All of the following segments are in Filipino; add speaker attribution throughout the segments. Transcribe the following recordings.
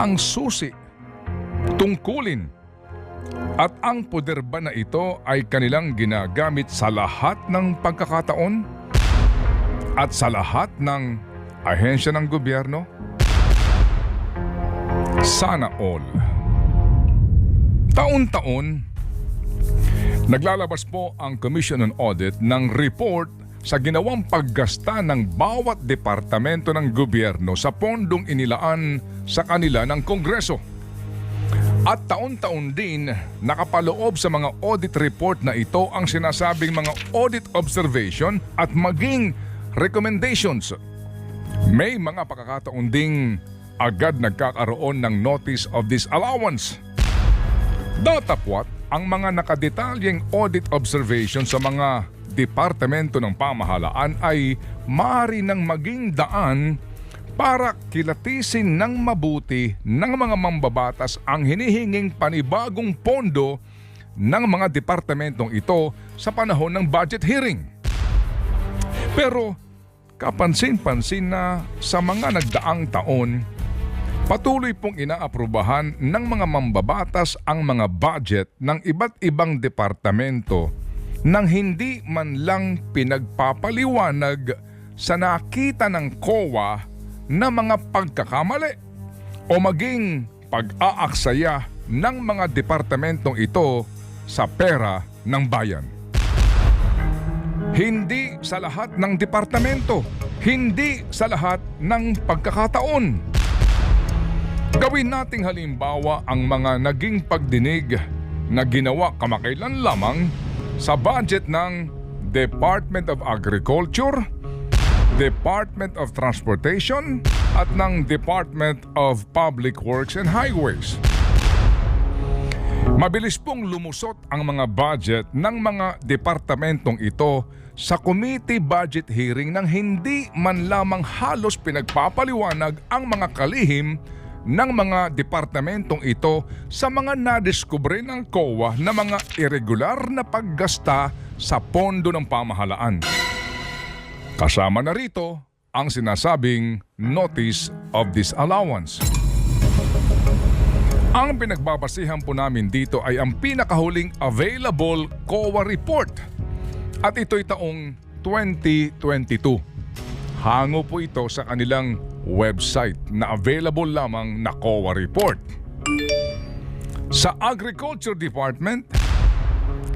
Speaker 1: ang susi, tungkulin, at ang poder ba na ito ay kanilang ginagamit sa lahat ng pagkakataon at sa lahat ng ahensya ng gobyerno? Sana all. Taon-taon, naglalabas po ang Commission on Audit ng report sa ginawang paggasta ng bawat departamento ng gobyerno sa pondong inilaan sa kanila ng Kongreso. At taon-taon din nakapaloob sa mga audit report na ito ang sinasabing mga audit observation at maging recommendations. May mga pagkakataon ding agad nagkakaroon ng notice of disallowance. Datapwat ang mga nakadetalyeng audit observation sa mga departamento ng pamahalaan ay maaari nang maging daan para kilatisin ng mabuti ng mga mambabatas ang hinihinging panibagong pondo ng mga departamentong ito sa panahon ng budget hearing. Pero kapansin-pansin na sa mga nagdaang taon, patuloy pong inaaprubahan ng mga mambabatas ang mga budget ng iba't ibang departamento nang hindi man lang pinagpapaliwanag sa nakita ng COA na mga pagkakamali o maging pag-aaksaya ng mga departamentong ito sa pera ng bayan. Hindi sa lahat ng departamento, hindi sa lahat ng pagkakataon. Gawin nating halimbawa ang mga naging pagdinig na ginawa kamakailan lamang sa budget ng Department of Agriculture, Department of Transportation at ng Department of Public Works and Highways. Mabilis pong lumusot ang mga budget ng mga departamentong ito sa committee budget hearing nang hindi man lamang halos pinagpapaliwanag ang mga kalihim ng mga departamentong ito sa mga nadiskubre ng COA na mga irregular na paggasta sa pondo ng pamahalaan. Kasama na rito ang sinasabing Notice of Disallowance. Ang pinagbabasihan po namin dito ay ang pinakahuling available COA report at ito'y taong 2022. Hango po ito sa kanilang website na available lamang na COA report. Sa Agriculture Department,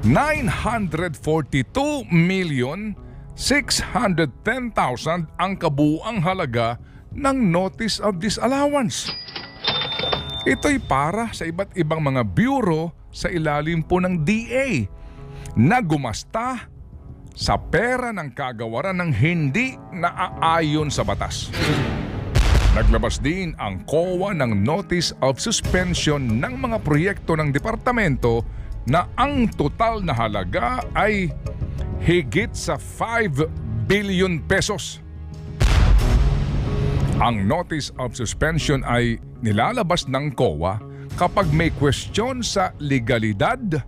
Speaker 1: 942 million 610,000 ang kabuang halaga ng Notice of Disallowance. Ito'y para sa iba't ibang mga bureau sa ilalim po ng DA na gumasta sa pera ng kagawaran ng hindi naaayon sa batas. Naglabas din ang COA ng Notice of Suspension ng mga proyekto ng departamento na ang total na halaga ay higit sa 5 billion pesos. Ang Notice of Suspension ay nilalabas ng COA kapag may question sa legalidad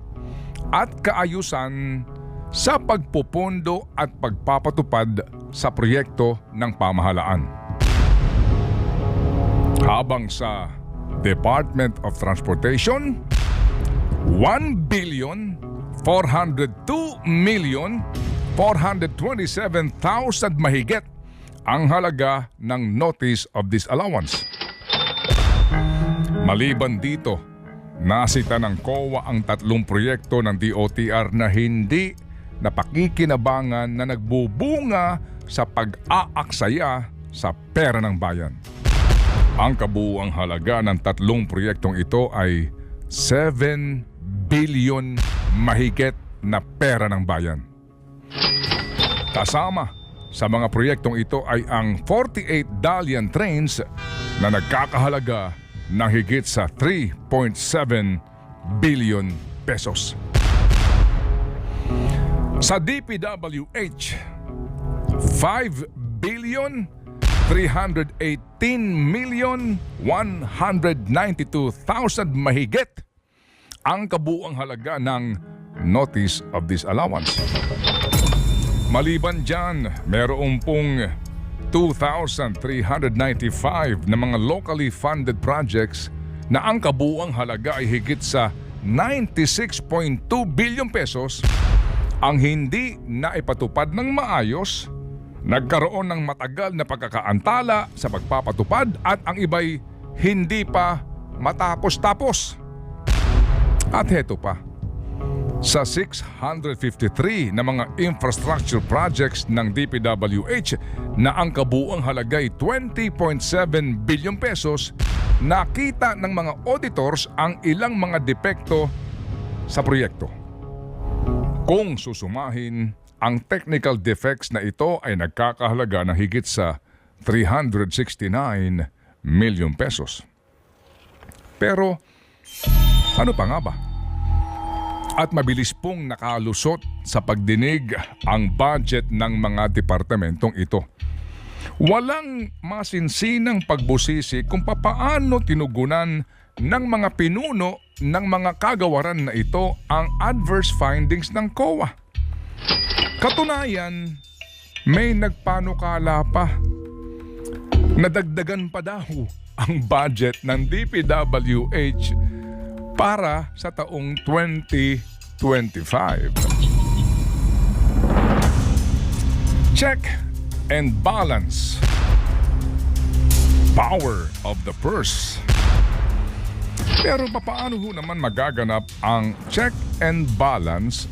Speaker 1: at kaayusan sa pagpupondo at pagpapatupad sa proyekto ng pamahalaan. Habang sa Department of Transportation, 1 billion 402 million 427,000 mahigit ang halaga ng Notice of Disallowance. Maliban dito, nasita ng COA ang tatlong proyekto ng DOTR na hindi napakikinabangan na nagbubunga sa pag-aaksaya sa pera ng bayan. Ang kabuuang halaga ng tatlong proyektong ito ay 7 billion mahigit na pera ng bayan. Kasama sa mga proyektong ito ay ang 48 Dalian trains na nagkakahalaga ng higit sa 3.7 billion pesos. Sa DPWH, 5 billion 318 million 192,000 mahigit ang kabuang halaga ng Notice of Disallowance. Maliban dyan, merong pong 2,395 na mga locally funded projects na ang kabuang halaga ay higit sa 96.2 billion pesos ang hindi naipatupad ng maayos, nagkaroon ng matagal na pagkakaantala sa pagpapatupad at ang iba'y hindi pa matapos-tapos. At heto pa, sa 653 na mga infrastructure projects ng DPWH na ang kabuang halagay 20.7 billion pesos, nakita ng mga auditors ang ilang mga depekto sa proyekto. Kung susumahin, ang technical defects na ito ay nagkakahalaga ng higit sa 369 million pesos. Pero ano pa nga ba? At mabilis pong nakalusot sa pagdinig ang budget ng mga departamentong ito. Walang masinsinang pagbusisi kung papaano tinugunan ng mga pinuno ng mga kagawaran na ito ang adverse findings ng COA. Katunayan, may nagpanukala pa. Nadagdagan pa daw ang budget ng DPWH para sa taong 2025. Check and balance. Power of the purse. Pero papaano ho naman magaganap ang check and balance